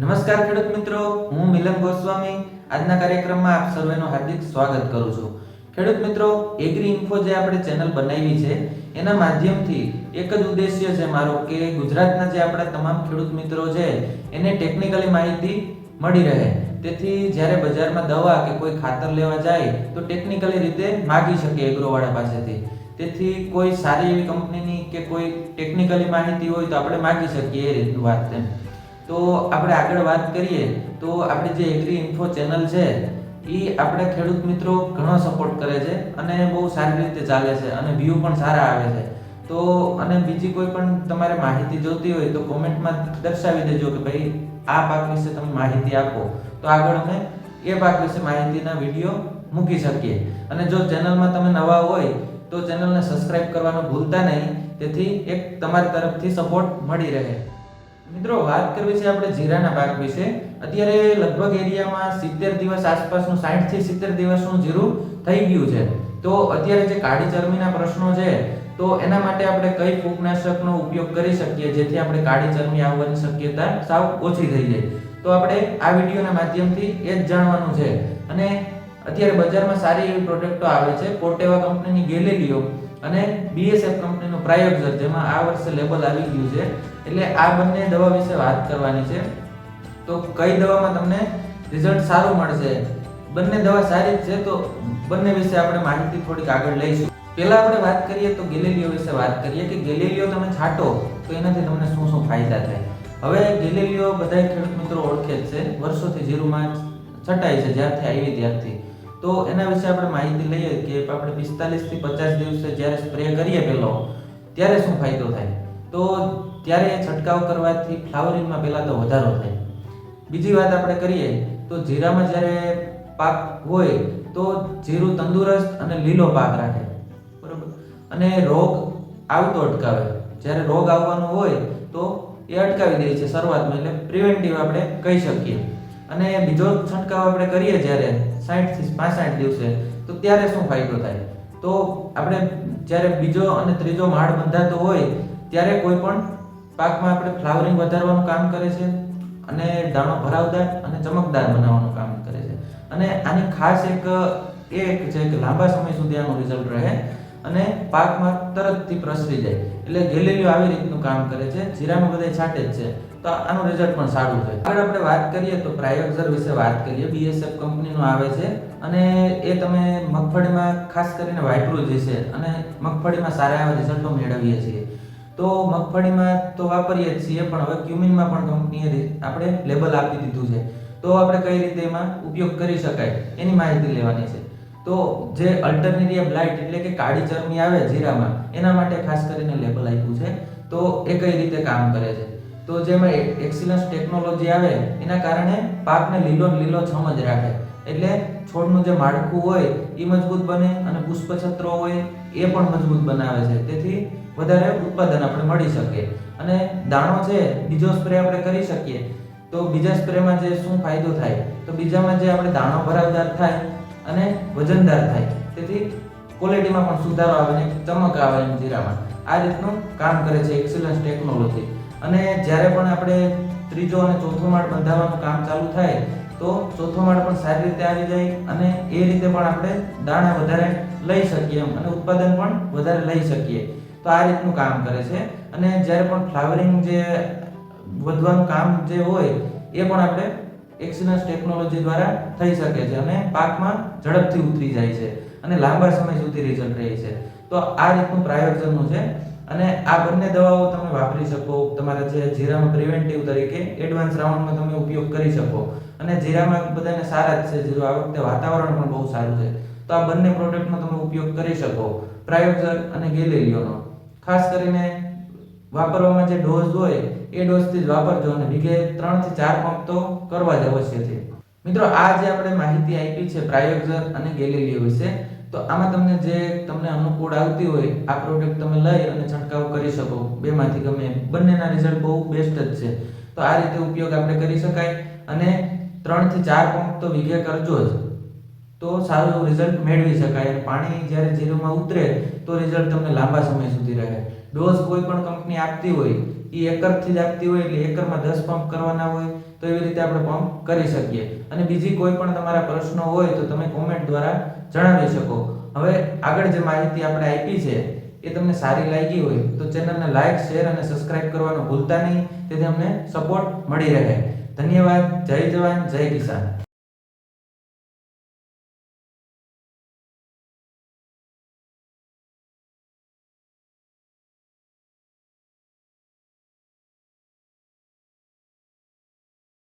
નમસ્કાર ખેડૂત મિત્રો, હું મિલન ગોસ્વામી. આજના કાર્યક્રમમાં આપ સર્વેનું હાર્દિક સ્વાગત કરું છું. ખેડૂત મિત્રો એગ્રી ઇન્ફો જે આપણે ચેનલ બનાવી છે, એના માધ્યમથી એક જ ઉદ્દેશ્ય છે મારો કે ગુજરાતના જે આપણા તમામ ખેડૂત મિત્રો છે, એને ટેકનિકલી માહિતી મળી રહે. તેથી જ્યારે બજારમાં દવા કે કોઈ ખાતર લેવા જાય, તો ટેકનિકલી રીતે માગી શકે એગ્રોવાળા પાસેથી. તેથી કોઈ સારી એવી કંપનીની કે કોઈ ટેકનિકલી માહિતી હોય તો આપણે માગી શકીએ એ રીતનું વાત છે. તો આપણે આગળ વાત કરીએ, તો આપણી જે એગ્રી ઇન્ફો ચેનલ છે એ આપણા ખેડૂત મિત્રો ઘણો સપોર્ટ કરે છે અને બહુ સારી રીતે ચાલે છે અને વ્યૂ પણ સારા આવે છે. તો અને બીજી કોઈ પણ તમારે માહિતી જોઈતી હોય તો કોમેન્ટમાં દર્શાવી દેજો કે ભાઈ આ પાક વિશે તમે માહિતી આપો. તો આગળ અમે એ પાક વિશે માહિતીના વીડિયો મૂકી શકીએ. અને જો ચેનલમાં તમે નવા હોય તો ચેનલને સબસ્ક્રાઇબ કરવાનું ભૂલતા નહીં. તેથી એક તમારી તરફથી સપોર્ટ મળી રહે. મિત્રો, વાત કરવી છે આપણે જીરાના પાક વિશે. અત્યારે લગભગ એરિયામાં સિત્તેર દિવસ આસપાસનું સાઠથી સિત્તેર દિવસનું જીરું થઈ ગયું છે. તો અત્યારે જે કાળી ચરમીના પ્રશ્નો છે, તો એના માટે આપણે કઈ ફૂગનાશકનો ઉપયોગ કરી શકીએ, જેથી આપણે કાળી ચરમી આવવાની શક્યતા સાવ ઓછી થઈ જાય. તો આપણે આ વિડીયોના માધ્યમથી એ જ જાણવાનું છે. અને અત્યારે બજારમાં સારી એવી પ્રોડક્ટો આવે છે. કોટેવા કંપનીની ગેલેલિયો અને બીએસએફ કંપનીનું પ્રાયોગઝર જેમાં આ વર્ષે લેબલ આવી ગયું છે. એટલે આ બંને દવા વિશે વાત કરવાની છે. તો કઈ દવામાં તમને રિઝલ્ટ સારું મળશે? બંને દવા સારી જ છે, તો બંને વિશે આપણે માહિતી થોડીક આગળ લઈશું. પહેલા આપણે વાત કરીએ તો ગેલેલિયો વિશે વાત કરીએ કે ગેલેલિયો તમે છાંટો તો એનાથી તમને શું શું ફાયદા થાય? હવે ગેલેલિયો બધા ખેડૂત મિત્રો ઓળખે જ છે. વર્ષોથી જીરુમાં છટાય છે, જ્યારથી આવી ત્યારથી. તો એના વિશે આપણે માહિતી લઈએ કે આપણે પિસ્તાલીસથી પચાસ દિવસે જ્યારે સ્પ્રે કરીએ પેલો ત્યારે શું ફાયદો થાય? તો ત્યારે એ છંટકાવ કરવાથી ફ્લાવરિંગમાં પહેલાં તો વધારો થાય. બીજી વાત આપણે કરીએ, તો જીરામાં જ્યારે પાક હોય, તો જીરું તંદુરસ્ત અને લીલો પાક રાખે. બરોબર? અને રોગ આવતો અટકાવે. જ્યારે રોગ આવવાનો હોય, તો એ અટકાવી દે છે શરૂઆતમાં, એટલે પ્રિવેન્ટિવ આપણે કહી શકીએ. અને બીજો છંટકાવ આપણે કરીએ જ્યારે સાઠથી પાસઠ દિવસે, તો ત્યારે શું ફાયદો થાય? તો આપણે જ્યારે બીજો અને ત્રીજો માળ બંધાતો હોય, ત્યારે કોઈ પણ પાકમાં આપણે ફ્લાવરિંગ વધારવાનું કામ કરે છે અને દાણો ભરાવદાર અને ચમકદાર બનાવવાનું કામ કરે છે. અને આની ખાસ એક એક છે કે લાંબા સમય સુધી આનું રિઝલ્ટ રહે અને પાકમાં તરતથી પ્રસરી જાય. એટલે ગેલેલિયો આવી રીતનું કામ કરે છે. જીરામાં બધા છાંટે જ છે. તો આનું રિઝલ્ટ પણ સારું છે. આગળ આપણે વાત કરીએ તો પ્રાયોગઝર વિશે વાત કરીએ. બીએસએફ કંપનીનું આવે છે અને એ તમે મગફળીમાં ખાસ કરીને વાપરું જે છે અને મગફળીમાં સારા એવા રિઝલ્ટો મેળવીએ છીએ. તો મગફળીમાં તો વાપરીએ જ છીએ, પણ હવે ક્યુમિનમાં પણ કંપનીએ આપણે લેબલ આપી દીધું છે. તો આપણે કઈ રીતે એમાં ઉપયોગ કરી શકાય એની માહિતી લેવાની છે. તો જે અલ્ટરનેટિવ બ્લાઇટ એટલે કે કાળી ચરમી આવે જીરામાં, એના માટે ખાસ કરીને લેબલ આપ્યું છે. તો એ કઈ રીતે કામ કરે છે? તો જેમાં એક્સિલન્સ ટેકનોલોજી આવે, એના કારણે પાકને લીલો લીલો છમ જ રાખે. એટલે છોડનું જે માળખું હોય, એ મજબૂત બને અને પુષ્પછત્રો હોય, એ પણ મજબૂત બનાવે છે. તેથી વધારે ઉત્પાદન આપણે મળી શકે. અને દાણો છે, બીજો સ્પ્રે આપણે કરી શકીએ. તો બીજા સ્પ્રેમાં જે શું ફાયદો થાય? તો બીજામાં જે આપણે દાણો ભરાવદાર થાય અને વજનદાર થાય. તેથી ક્વોલિટીમાં પણ સુધારો આવે ને ચમક આવે જીરામાં. આ રીતનું કામ કરે છે એક્સિલન્સ ટેકનોલોજી અને જ્યારે પણ આપણે ત્રીજો અને ચોથો માળ બંધાવવાનું કામ ચાલુ થાય, તો ચોથો માળ પણ સારી રીતે આવી જાય અને એ રીતે પણ આપણે દાણા વધારે લઈ શકીએ એમ અને ઉત્પાદન પણ વધારે લઈ શકીએ. તો આ રીતનું કામ કરે છે અને જ્યારે પણ ફ્લાવરિંગ જે વધવાનું કામ જે હોય, એ પણ આપણે એક્સિલન્સ ટેકનોલોજી દ્વારા થઈ શકે છે અને પાકમાં ઝડપથી ઉતરી જાય છે અને લાંબા સમય સુધી રિઝલ્ટ રહે છે. તો આ રીતનું પ્રાયોજનનું છે. અને આ બંને દવાઓ તમે વાપરી શકો. તમારા જે જીરામાં પ્રિવેન્ટિવ તરીકે એડવાન્સ રાઉન્ડમાં તમે ઉપયોગ કરી શકો. અને જીરામાં બધાને સારા જ છે. જીરો આ વખતે વાતાવરણ પણ બહુ સારું છે. તો આ બંને પ્રોડક્ટનો તમે ઉપયોગ કરી શકો. પ્રાયોજર અને ગેલેલિયોનો ખાસ કરીને વાપરવામાં જે ડોઝ હોય, એ ડોઝથી જ વાપરજો અને વીઘે ત્રણથી ચાર પંપ તો કરવા જ અવશ્ય છે. મિત્રો, આ જે આપણે માહિતી આપી છે પ્રાયોગઝર અને ગેલેલિયો વિશે તો આમાં તમને જે તમને અનુકૂળ આવતી હોય, આ પ્રોડક્ટ તમે લઈ અને છંટકાવ કરી શકો. બેમાંથી ગમે. બંનેના રિઝલ્ટ બહુ બેસ્ટ જ છે. તો આ રીતે ઉપયોગ આપણે કરી શકાય અને ત્રણથી ચાર પંપ તો વીઘે કરજો જ. તો સારું એવું રિઝલ્ટ મેળવી શકાય. પાણી જ્યારે જીરુમાં ઉતરે, તો રિઝલ્ટ તમને લાંબા સમય સુધી રહે. ડોઝ કોઈ પણ કંપની આપતી હોય એ એકરથી જ આપતી હોય એટલે એકરમાં દસ પંપ કરવાના હોય, તો એવી રીતે આપણે પંપ કરી શકીએ. અને બીજી કોઈ પણ તમારા પ્રશ્નો હોય તો તમે કોમેન્ટ દ્વારા જણાવી શકો. હવે આગળ જે માહિતી આપણે આપી છે, એ તમને સારી લાગી હોય, તો ચેનલને લાઈક શેર અને સબસ્ક્રાઇબ કરવાનું ભૂલતા નહીં. તેથી અમને સપોર્ટ મળી રહે. ધન્યવાદ. જય જવાન, જય કિસાન.